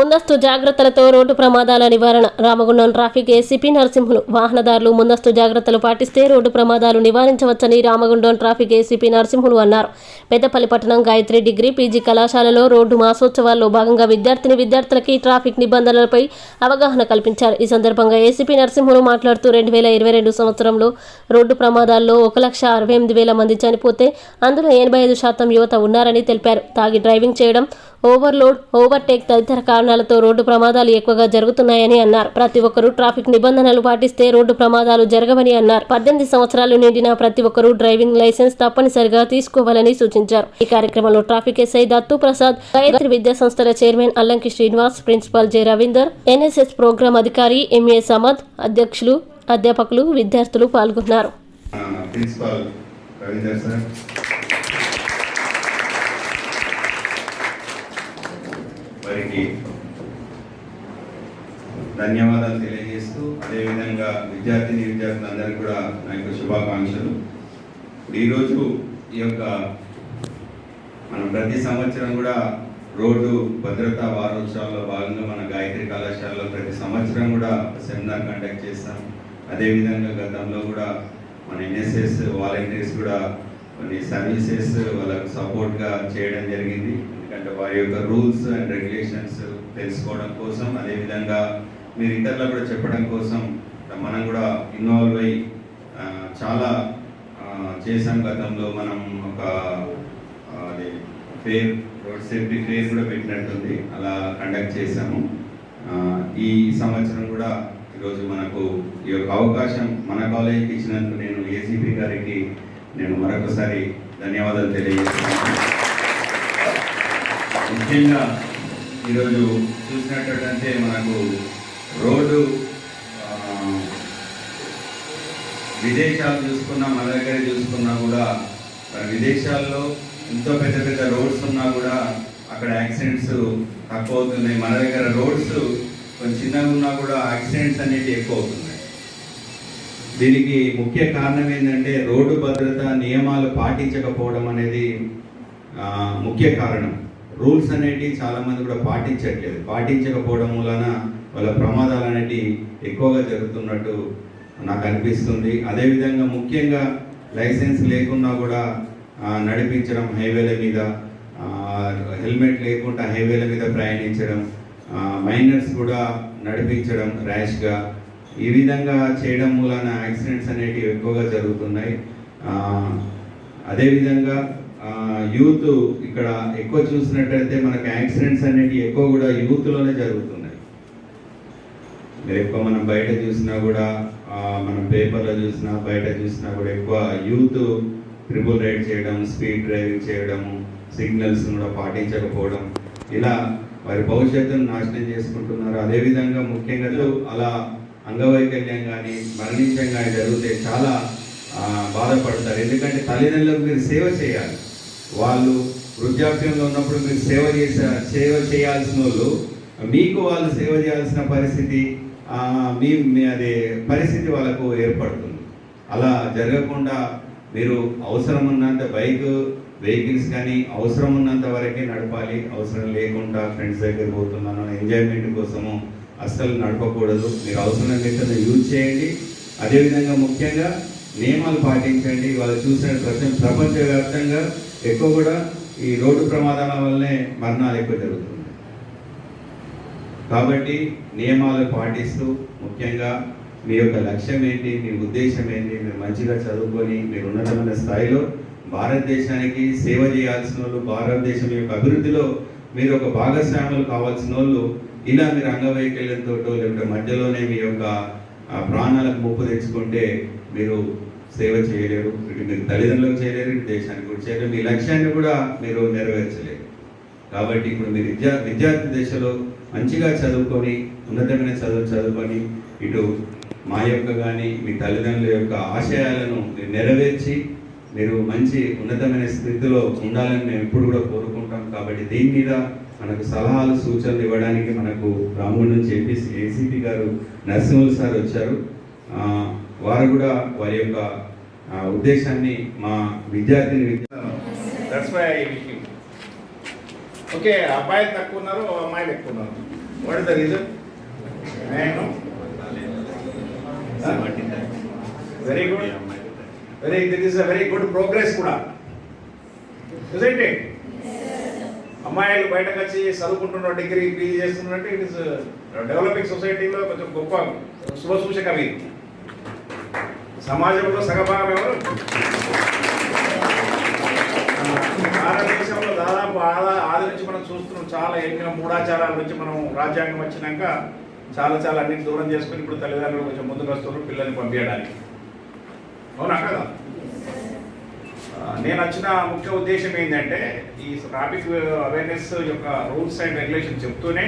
ముందస్తు జాగ్రత్తలతో రోడ్డు ప్రమాదాల నివారణ. Ramagundam traffic ACP Narasimhulu. వాహనదారులు ముందస్తు జాగ్రత్తలు పాటిస్తే రోడ్డు ప్రమాదాలు నివారించవచ్చని రామగుండం ట్రాఫిక్ ఏసీపీ నరసింహులు అన్నారు. పెద్దపల్లి పట్టణం గాయత్రి డిగ్రీ పీజీ కళాశాలలో రోడ్డు మాసోత్సవాల్లో భాగంగా విద్యార్థిని విద్యార్థులకి ట్రాఫిక్ నిబంధనలపై అవగాహన కల్పించారు. ఈ సందర్భంగా ఏసీపీ నరసింహులు మాట్లాడుతూ రెండు వేల ఇరవై రెండు సంవత్సరంలో రోడ్డు ప్రమాదాల్లో ఒక లక్ష అరవై ఎనిమిది వేల మంది చనిపోతే అందులో ఎనభై ఐదు శాతం యువత ఉన్నారని తెలిపారు. తాగి డ్రైవింగ్ చేయడం ఓవర్లోడ్ ఓవర్టేక్ తదితర కారణాలతో రోడ్డు ప్రమాదాలు ఎక్కువగా జరుగుతున్నాయని అన్నారు. ప్రతి ఒక్కరూ ట్రాఫిక్ నిబంధనలు పాటిస్తే రోడ్డు ప్రమాదాలు జరగవని అన్నారు. పద్దెనిమిది సంవత్సరాలు నిండిన ప్రతి ఒక్కరూ డ్రైవింగ్ లైసెన్స్ తప్పనిసరిగా తీసుకోవాలని సూచించారు. ఈ కార్యక్రమంలో ట్రాఫిక్ ఎస్ఐ దత్తు ప్రసాద్ గాయత్రి విద్యా సంస్థల chairman Allanki Srinivas principal J Ravinder NSS programme అధికారి ఎంఏ సమద్ అధ్యక్షులు అధ్యాపకులు విద్యార్థులు పాల్గొన్నారు. ప్రిన్సిపాల్ రవీందర్ సార్ వారికి ధన్యవాదాలు తెలియజేస్తూ అదేవిధంగా విద్యార్థిని విద్యార్థులందరికీ కూడా నా యొక్క శుభాకాంక్షలు. ఈరోజు ఈ యొక్క మనం ప్రతి సంవత్సరం కూడా రోడ్డు భద్రతా వారోత్సవాల్లో భాగంగా మన గాయత్రి కళాశాలలో ప్రతి సంవత్సరం కూడా సెమినార్ కండక్ట్ చేస్తాం. అదేవిధంగా గతంలో కూడా మన ఎన్ఎస్ఎస్ వాలంటీర్స్ కూడా కొన్ని సర్వీసెస్ వాళ్ళకు సపోర్ట్గా చేయడం జరిగింది. ఎందుకంటే వారి యొక్క రూల్స్ అండ్ రెగ్యులేషన్స్ తెలుసుకోవడం కోసం అదేవిధంగా మీరు ఇతరులకు కూడా చెప్పడం కోసం మనం కూడా ఇన్వాల్వ్ అయ్యి చాలా చేసాం గతంలో. మనం ఒక అది ఫేర్ రోడ్ సేఫ్టీ ఫేర్ కూడా పెట్టినట్టుంది. అలా కండక్ట్ చేశాము. ఈ సంవత్సరం కూడా ఈరోజు మనకు ఈ యొక్క అవకాశం మన కాలేజీకి ఇచ్చినందుకు నేను ఏసీపీ గారికి నేను మరొకసారి ధన్యవాదాలు తెలియజేస్తున్నాను. ముఖ్యంగా ఈరోజు చూసినట్టయితే మనకు రోడ్డు విదేశాలు చూసుకున్నా మన దగ్గర చూసుకున్నా కూడా విదేశాల్లో ఎంతో పెద్ద పెద్ద రోడ్స్ ఉన్నా కూడా అక్కడ యాక్సిడెంట్స్ తక్కువ అవుతున్నాయి మన దగ్గర రోడ్స్ కొంచెం చిన్నగా ఉన్నా కూడా యాక్సిడెంట్స్ అనేవి ఎక్కువ అవుతున్నాయి దీనికి ముఖ్య కారణం ఏంటంటే రోడ్డు భద్రత నియమాలు పాటించకపోవడం అనేది ముఖ్య కారణం. రూల్స్ అనేటివి చాలా మంది కూడా పాటించట్లేదు. పాటించకపోవడం వలన వాళ్ళ ప్రమాదాలు అనేటివి ఎక్కువగా జరుగుతున్నట్టు నాకు అనిపిస్తుంది. అదేవిధంగా ముఖ్యంగా లైసెన్స్ లేకున్నా కూడా నడిపించడం హైవేల మీద హెల్మెట్ లేకుండా హైవేల మీద ప్రయాణించడం మైనర్స్ కూడా నడిపించడం ర్యాష్గా ఈ విధంగా చేయడం మూలన యాక్సిడెంట్స్ అనేటివి ఎక్కువగా జరుగుతున్నాయి. అదేవిధంగా యూత్ ఇక్కడ ఎక్కువ చూసినట్టయితే మనకు యాక్సిడెంట్స్ అనేవి ఎక్కువ కూడా యూత్లోనే జరుగుతున్నాయి. మీరు ఎక్కువ మనం బయట చూసినా కూడా మనం పేపర్లో చూసినా బయట చూసినా కూడా ఎక్కువ యూత్ ట్రిపుల్ రైడ్ చేయడం స్పీడ్ డ్రైవింగ్ చేయడము సిగ్నల్స్ కూడా పాటించకపోవడం ఇలా వారి భవిష్యత్తును నాశనం చేసుకుంటున్నారు. అదేవిధంగా ముఖ్యంగా అలా అంగవైకల్యం కానీ మరణించడం కానీ జరిగితే చాలా బాధపడతారు. ఎందుకంటే తల్లిదండ్రులకు మీరు సేవ చేయాలి. వాళ్ళు వృద్ధాప్యంలో ఉన్నప్పుడు మీరు సేవ చేసే సేవ చేయాల్సిన వాళ్ళు మీకు వాళ్ళు సేవ చేయాల్సిన పరిస్థితి మీ అదే పరిస్థితి వాళ్ళకు ఏర్పడుతుంది. అలా జరగకుండా మీరు అవసరం ఉన్నంత బైక్ వెహికల్స్ కానీ అవసరం ఉన్నంత వరకే నడపాలి. అవసరం లేకుండా ఫ్రెండ్స్ దగ్గర పోతున్నాను. ఎంజాయ్మెంట్ కోసము అస్సలు నడపకూడదు. మీరు అవసరం యూజ్ చేయండి. అదేవిధంగా ముఖ్యంగా నియమాలు పాటించండి. వాళ్ళు చూసిన ప్రపంచ ప్రపంచవ్యాప్తంగా ఎక్కువ కూడా ఈ రోడ్డు ప్రమాదాల వల్లనే మరణాలు ఎక్కువ జరుగుతున్నాయి. కాబట్టి నియమాలు పాటిస్తూ ముఖ్యంగా మీ యొక్క లక్ష్యం ఏంటి మీ ఉద్దేశం ఏంటి మీరు మంచిగా చదువుకొని మీరు ఉన్నతమైన స్థాయిలో భారతదేశానికి సేవ చేయాల్సిన వాళ్ళు భారతదేశం యొక్క అభివృద్ధిలో మీరు ఒక భాగస్వాములు కావాల్సిన వాళ్ళు ఇలా మీరు అంగవైకల్యంతో లేకపోతే మధ్యలోనే మీ యొక్క ప్రాణాలకు ముప్పు తెచ్చుకుంటే మీరు సేవ చేయలేరు ఇటు మీరు తల్లిదండ్రులకు చేయలేరు ఇటు దేశానికి కూడా చేయలేరు. మీ లక్ష్యాన్ని కూడా మీరు నెరవేర్చలేరు. కాబట్టి ఇప్పుడు మీరు విద్యా విద్యార్థి దశలో మంచిగా చదువుకొని ఉన్నతమైన చదువు చదువుకొని ఇటు మా యొక్క కానీ మీ తల్లిదండ్రుల యొక్క ఆశయాలను మీరు నెరవేర్చి మీరు మంచి ఉన్నతమైన స్థితిలో ఉండాలని మేము ఎప్పుడు కూడా కోరుకుంటాం. కాబట్టి దీని మీద మనకు సలహాలు సూచనలు ఇవ్వడానికి మనకు రాముడి నుంచి ఏపీసీ ఏసీపీ గారు నరసింహులు సార్ వచ్చారు. వారు కూడా వారి యొక్క ఉద్దేశాన్ని మా విద్యార్థిని విద్యా ఓకే అబ్బాయిలు తక్కువ ఉన్నారు అమ్మాయిలు ఎక్కువ ఉన్నారు what the reason very good very know? Very good. Very, this is కూడా. Isn't అమ్మాయిలు బయటకు వచ్చి చదువుకుంటున్న డిగ్రీ పీజీ చేస్తున్నట్టు ఇట్ ఇస్ డెవలపింగ్ సొసైటీలో కొంచెం గొప్ప శుభ సూచక అవి సమాజంలో సగభాగం ఎవరు? భారతదేశంలో దాదాపు ఆదా ఆది నుంచి మనం చూస్తున్నాం చాలా ఎన్నో మూఢాచారాల నుంచి మనం రాజ్యాంగం వచ్చినాక చాలా చాలా అన్నింటి దూరం చేసుకుని ఇప్పుడు తల్లిదండ్రులు కొంచెం ముందుకు వస్తున్నారు పిల్లల్ని పంపించడానికి. అవునా కదా? నేను వచ్చిన ముఖ్య ఉద్దేశం ఏంటంటే ఈ ట్రాఫిక్ అవేర్నెస్ యొక్క రూల్స్ అండ్ రెగ్యులేషన్ చెప్తూనే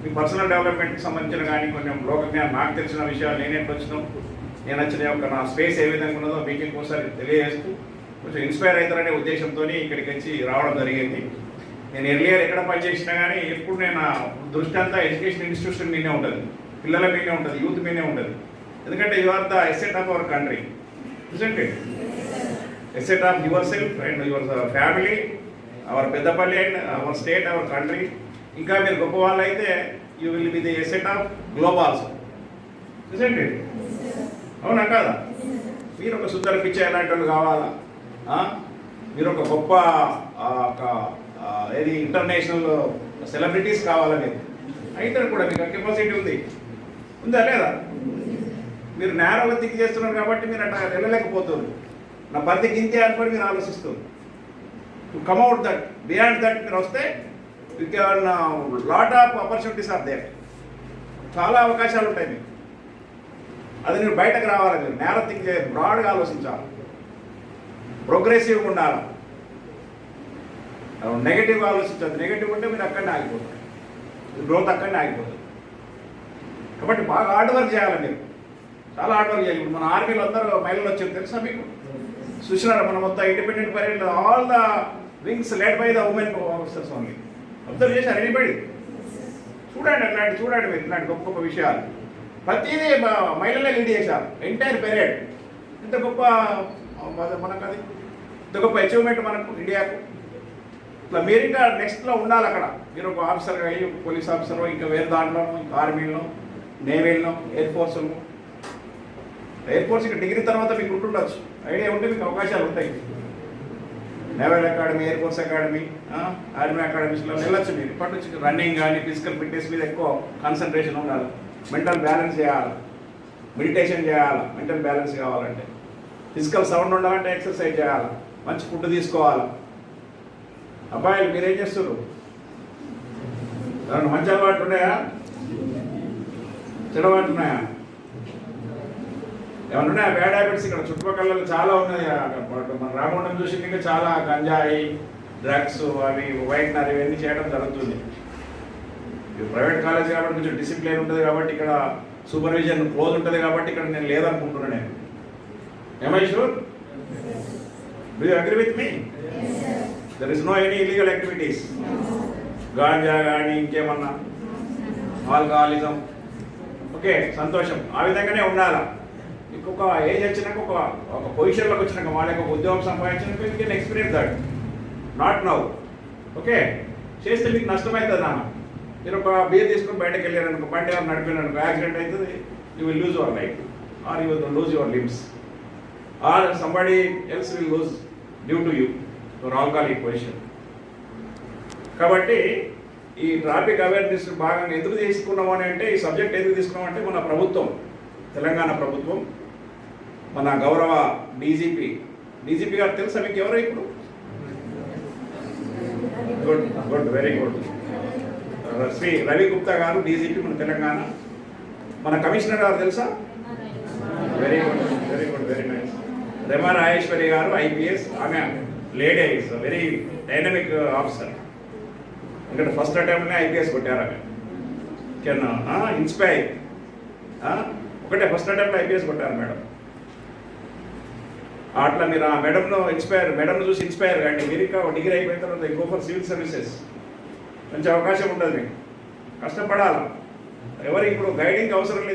మీ పర్సనల్ డెవలప్మెంట్కి సంబంధించిన కానీ కొంచెం లోకజ్ఞానం నాకు తెలిసిన విషయాలు నేనే వచ్చినాం నేను వచ్చిన యొక్క నా స్పేస్ ఏ విధంగా ఉన్నదో మీకు ఇంకోసారి తెలియజేస్తూ కొంచెం ఇన్స్పైర్ అవుతారనే ఉద్దేశంతో ఇక్కడికి వచ్చి రావడం జరిగింది. నేను ఎర్లియర్ ఎక్కడ పనిచేసినా కానీ ఎప్పుడు నేను నా దృష్టి అంతా ఎడ్యుకేషన్ ఇన్స్టిట్యూషన్ మీదే ఉంటుంది. పిల్లల మీదే ఉంటుంది యూత్ మీదే ఉంటుంది. ఎందుకంటే you are the asset of our country it? Asset of yourself and your family our Peddapalli and our state our country. ఇంకా మీరు గొప్ప వాళ్ళు అయితే you will be the asset of globe also it? అవునా కాదా మీరు ఒక సుందర పిచ్చ ఎలాంటి వాళ్ళు కావాలా? మీరు ఒక గొప్ప ఆ, ఒక ఏది ఇంటర్నేషనల్ సెలబ్రిటీస్ కావాలా మీరు? అయితే కూడా మీకు కెపాసిటీ ఉంది. ఉందా లేదా? మీరు నేరోగా దిక్కు చేస్తున్నారు కాబట్టి మీరు అట్లా వెళ్ళలేకపోతున్నారు. నా పరిధి గింతే అనుకొని మీరు ఆలోచిస్తారు to come out that beyond that మీరు వస్తే you can lot of opportunities are there చాలా అవకాశాలు ఉంటాయి మీకు. అది నేను బయటకు రావాలి మీరు నేర థింక్ చేయాలి. బ్రాడ్గా ఆలోచించాలి. ప్రోగ్రెసివ్గా ఉండాలి. నెగిటివ్ ఆలోచించదు నెగిటివ్ ఉంటే మీరు అక్కడనే ఆగిపోతారు. గ్రోత్ అక్కడనే ఆగిపోతుంది. కాబట్టి బాగా హార్డ్ వర్క్ చేయాలి మీరు. చాలా హార్డ్ వర్క్ చేయాలి. ఇప్పుడు మన ఆర్మీలో అందరూ మహిళలు వచ్చారు. తెలుసా మీకు? చూసినారా? మనం మొత్తం independent period all the wings led by the women officers only observe చేశారు? ఎనీబడి చూడండి అట్లాంటి చూడండి మీరు ఇట్లాంటి గొప్ప గొప్ప విషయాలు. ప్రతిదీ మహిళలే లీడ్ చేశారు ఎంటైర్ పీరియడ్ ఇంత గొప్ప మనకు అది ఇంత గొప్ప అచీవ్మెంట్ మనకు ఇండియాకు. ఇట్లా మీరు ఇంకా నెక్స్ట్లో ఉండాలి అక్కడ. మీరు ఒక ఆఫీసర్ అయ్యి పోలీస్ ఆఫీసర్ ఇంకా వేరే దాంట్లో ఇంకా ఆర్మీలో నేవీలో ఎయిర్ ఫోర్స్లో ఎయిర్ ఫోర్స్ ఇంకా డిగ్రీ తర్వాత మీకు ఉంటుండొచ్చు ఐడియా ఉంటే మీకు అవకాశాలు ఉంటాయి. Naval academy air force academy army అకాడమీస్లో వెళ్ళొచ్చు మీరు. ఇప్పటి నుంచి రన్నింగ్ కానీ ఫిజికల్ ఫిట్నెస్ మీద ఎక్కువ కాన్సన్ట్రేషన్ ఉండాలి. మెంటల్ బ్యాలెన్స్ చేయాలి. మెడిటేషన్ చేయాలి. మెంటల్ బ్యాలెన్స్ కావాలంటే. ఫిజికల్ సౌండ్ ఉండాలంటే ఎక్సర్సైజ్ చేయాలి. మంచి ఫుడ్ తీసుకోవాలి. అబ్బాయిలు మీరేం చేస్తున్నారు మంచి అలవాటు ఉన్నాయా చెడు ఉన్నాయా ఏమన్నా ఉన్నాయా? బ్యాడ్ హ్యాబిట్స్ ఇక్కడ చుట్టుపక్కల చాలా ఉన్నాయి. మన రామగుండం చూసి ఇంకా చాలా గంజాయి డ్రగ్స్ అవి వైట్నర్ ఇవన్నీ చేయడం జరుగుతుంది. ఇది ప్రైవేట్ కాలేజ్ కాబట్టి కొంచెం డిసిప్లిన్ ఉంటుంది కాబట్టి ఇక్కడ సూపర్విజన్ క్లోజ్ ఉంటుంది కాబట్టి ఇక్కడ నేను లేదనుకుంటున్నాను నేను. Am I sure do you agree with me there is no any illegal activities ganja కానీ ఇంకేమన్నా? ఆల్కహాలిజం ఓకే సంతోషం. ఆ విధంగానే ఉండాలా? ఇంకొక ఏజ్ వచ్చినాక ఒక ఒక పొజిషన్లోకి వచ్చినాక వాళ్ళకి ఒక ఉద్యోగం సంపాదించినాక you can experience that not now okay చేస్తే మీకు నష్టమవుతుంది నాన్న? మీరు ఒక బియ్యం తీసుకొని బయటకు వెళ్ళారు అనుకో బండి ఎవరు నడిపారు అనుకో యాక్సిడెంట్ అవుతుంది you will lose your life or you will lose your limbs or somebody else will lose due to you your alcoholic position కాబట్టి ఈ ట్రాఫిక్ అవేర్నెస్ భాగంగా ఎందుకు తీసుకున్నాం అని అంటే ఈ సబ్జెక్ట్ ఎందుకు తీసుకున్నాం అంటే మన ప్రభుత్వం తెలంగాణ ప్రభుత్వం మన గౌరవ డీజీపీ డీజీపీ గారు తెలుసా మీకు ఎవరు ఇప్పుడు? Good good very good Shri Ravi Gupta garu DGP మన తెలంగాణ. మన కమిషనర్ గారు తెలుసా? Very good very good very nice Rama Rajeshwari garu IPS ఆమె lady is very dynamic officer ఎందుకంటే ఫస్ట్ అటెంప్ట్నే ఐపీఎస్ కొట్టారు ఆమె. కెన్ ఇన్స్పైర్ ఒకటే ఫస్ట్ అటెంప్ట్ ఐపీఎస్ కొట్టారు మేడం. అట్లా మీరు ఆ మేడంను ఇన్స్పైర్ మేడంను చూసి ఇన్స్పైర్ కండి. మీరు ఇంకా డిగ్రీ అయిపోయిన తర్వాత గో ఫర్ సివిల్ సర్వీసెస్ మంచి అవకాశం ఉంటుంది మీకు కష్టపడాలి. ఎవరు ఇప్పుడు గైడింగ్ అవసరం లేదు.